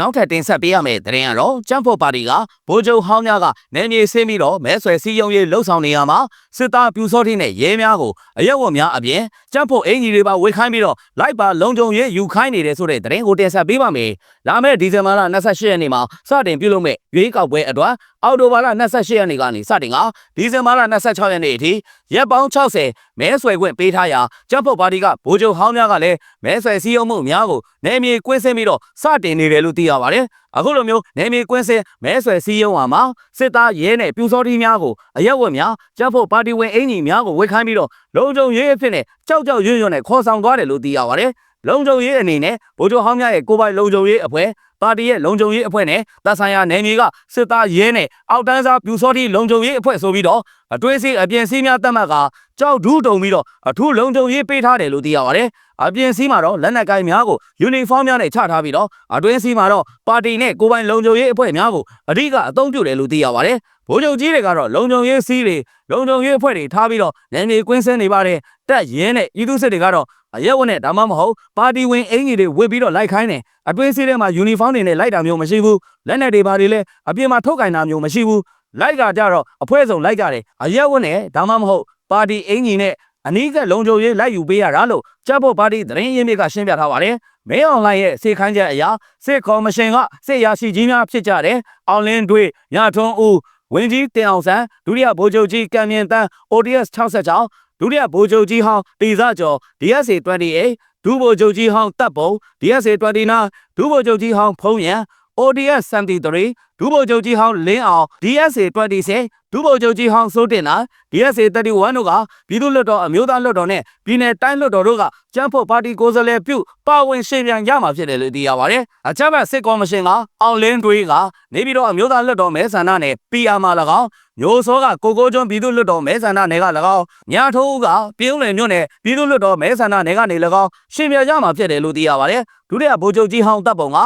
နောက်ထပ်တင်ဆက်ပေးရမယ့်သတင်းကတော့ကျန်းဖို့ပါတီကဗိုလ်ချုပ်ဟောင်းများကနယ်မြေဆင်းပြီးတော့မဲဆွယ်စည်းရုံးရေးလှုပ်ဆောင်နေရမှာစစ်သားပြူစောတိနဲ့ရဲများကိုအရက်ဝတ်များအပြင်ကျန်းဖို့အင်ဂျီတွေပါဝေခိုင်းပြီးတော့လိုက်ပါလုံခြုံရေးယူခိုင်းနေတယ်ဆိုတဲ့သတင်းကိုတင်ဆက်ပေးပါမယ်။လာမယ့်ဒီဇင်ဘာလ28ရက်နေ့မှာစတင်ပြုလုပ်မယ့်ရွေးကောက်ပွဲအတွက်အောက်တိုဘာလ28ရက်နေ့ကနေစတင်ကဒီဇင်ဘာလ26ရက်နေ့အထိရက်ပေါင်း60မဲဆွယ်ခွင့်ပေးထားရာကျန်းဖို့ပါတီကဗိုလ်ချုပ်ဟောင်းများကလည်းမဲဆွယ်စည်းရုံးမှုများကိုနယ်မြေကွင်းဆင်းပြီးတော့စတင်နေတယ်လို့သိရပါတယ်။အခုလိုမျိုးနယ်မြေကွင်းဆင်းမဲဆွယ်စည်းရုံးဟာမှာစစ်သားရဲနဲ့ပြူစောတိများကိုအရက်ဝတ်များကျန်းဖို့ပါတီဝင်အင်ကြီးများကိုဝေခိုင်းပြီးတော့လုံခြုံရေးအဖြစ်နဲ့ကြောက်ကြောက်ရွံ့ရွံ့နဲ့ခေါ်ဆောင်သွားတယ်လို့သိရပါတယ်။လုံခြုံရေးအနေနဲ့ဗိုလ်ချုပ်ဟောင်းများရဲ့ကိုယ်ပိုင်လုံခြုံရေးအဖွဲ့ ပါတီရဲ့လုံခြုံရေးအဖွဲ့နဲ့တပ်ဆိုင်ရာနယ်မြေကစစ်သားရဲနဲ့အောက်တန်းစားပြူစောတိလုံခြုံရေးအဖွဲ့ဆိုပြီးတော့အတွင်းစီအပြင်စီးများတက်မှတ်ကကြောက်ဒူးတုံပြီးတော့အထူးလုံခြုံရေးပေးထားတယ်လို့သိရပါတယ်။အပြင်စီးမှာတော့လက်နက်ကိုင်များကိုယူနီဖောင်းများနဲ့ချထားပြီးတော့အတွင်းစီးမှာတော့ပါတီနဲ့ကိုယ်ပိုင်လုံခြုံရေးအဖွဲ့များကိုအဓိကအသုံးပြုတယ်လို့သိရပါတယ်။ဗိုလ်ချုပ်ကြီးတွေကတော့လုံခြုံရေးစီးတွေလုံခြုံရေးအဖွဲ့တွေထားပြီးတော့နယ်မြေကွင်းဆင်းနေပါတယ်။တက်ရင်းနဲ့ဤသူစစ်တွေကတော့အရက်ဝတ်နဲ့ဒါမှမဟုတ်ပါတီဝင်အင်ကြီးတွေဝစ်ပြီးတော့လိုက်ခိုင်းတယ် အတွင်းစီးထဲမှာယူနီဖောင်းတွေနဲ့လိုက်တာမျိုးမရှိဘူးလက်နက်တွေပါတွေလည်းအပြင်မှာထုတ်ကင်တာမျိုးမရှိဘူးလိုက်ကကြတော့အဖွဲဆုံးလိုက်ကြတယ်အရက်ဝတ်နဲ့ဒါမှမဟုတ်ပါတီအင်ကြီးနဲ့အနီးကလုံခြုံရေးလိုက်ယူပေးရတာလို့တပ်ဖို့ပါတီသတင်းရင်းမြစ်ကရှင်းပြထားပါတယ်မင်းအွန်လိုင်းရဲ့စေခိုင်းချက်အရာစစ်ကော်မရှင်ကစစ်ရရှိကြီးများဖြစ်ကြတယ်အောင်လင်းတွေညထွန်းဦးဝင်းကြီးတင်အောင်ဆန်းဒုတိယဗိုလ်ချုပ်ကြီးကံမြင့်တန်း ODS 66ဒုတိယဗိုလ်ချုပ်ကြီးဟောင်းတီဇကျော် DSA 28 ဒုဗိုလ်ချုပ်ကြီးဟောင်းတပ်ပုံ DSA 29ဒုဗိုလ်ချုပ်ကြီးဟောင်းဖုံးရန် ODS 73ဒုဗိုလ်ချုပ်ကြီးဟောင်းလင်းအောင် DSA 26ဒုဗိုလ်ချုပ်ကြီးဟောင်းစိုးတင်နာ DSA 31တို့ကပြည်သူ့လွှတ်တော်အမျိုးသားလွှတ်တော်နဲ့ပြည်내တိုင်းလွှတ်တော်တို့ကကျန်းဖို့ပါတီကိုယ်စားလှယ်ပြုပါဝင်ရှင်ပြန်ရမှာဖြစ်တယ်လို့သိရပါတယ်။အကြမ်းဖက်စစ်ကော်မရှင်ကအောင်လင်းတွေကနေပြီးတော့အမျိုးသားလွှတ်တော်မဲဆန္ဒနဲ့ PR မှာ၎င်းမျိုးစောကကိုကိုကျွန်းပြည်သူ့လွှတ်တော်မဲဆန္ဒနယ်က၎င်းညာထိုးကပြည်ဦးလယ်မြို့နယ်ပြည်သူ့လွှတ်တော်မဲဆန္ဒနယ်ကနေ၎င်းရှင်ပြန်ရမှာဖြစ်တယ်လို့သိရပါတယ်။ဒုတိယဗိုလ်ချုပ်ကြီးဟောင်းတပ်ပုံက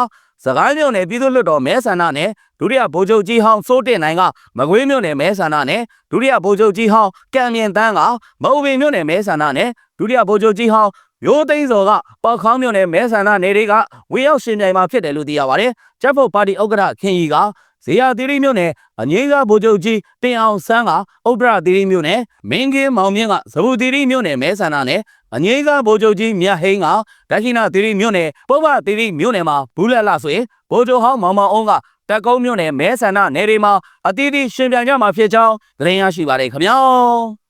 စကိုင်းမြို့နယ်ပြည်သူ့လွှတ်တော်မဲဆန္ဒနဲ့ဒုတိယဗိုလ်ချုပ်ကြီးဟောင်းစိုးတင်နိုင်ကမကွေးမြို့နယ်မဲဆန္ဒနဲ့ဒုတိယဗိုလ်ချုပ်ကြီးဟောင်းကံမြင့်တန်းကမအုပ်ပင်မြို့နယ်မဲဆန္ဒနဲ့ဒုတိယဗိုလ်ချုပ်ကြီးဟောင်းမျိုးသိန်းစော်ကပေါခေါင်းမြို့နယ်မဲဆန္ဒနယ်တွေကဝေရောက်ရှင်ပြိုင်မှာဖြစ်တယ်လို့သိရပါတယ်။ကျပ်ဖို့ပါတီဥက္ကဋ္ဌခင်ကြီးကဇေယျသီရိမြို့နယ်အငိမ့်စားဗိုလ်ချုပ်ကြီးတင်အောင်ဆန်းကဥဒ္ဒရသီရိမြို့နယ်မင်းကင်းမောင်မြင့်ကဇဗူသီရိမြို့နယ်မဲဆန္ဒနဲ့ အငိမ့်စားဗိုလ်ချုပ်ကြီးမြတ်ဟိန်းကဒက္ခိဏသီရိမြို့နယ်ပုဗ္ဗသီရိမြို့နယ်မှာဘူးလက်လာဆိုရင်ဗိုလ်ချုပ်ဟောင်းမောင်မောင်အောင်ကတက်ကုန်းမြို့နယ်မဲဆန္ဒနယ်တွေမှာအတီးတီရှင်ပြန်ကြမှာဖြစ်ကြောင်းသတင်းရရှိပါတယ်ခင်ဗျာ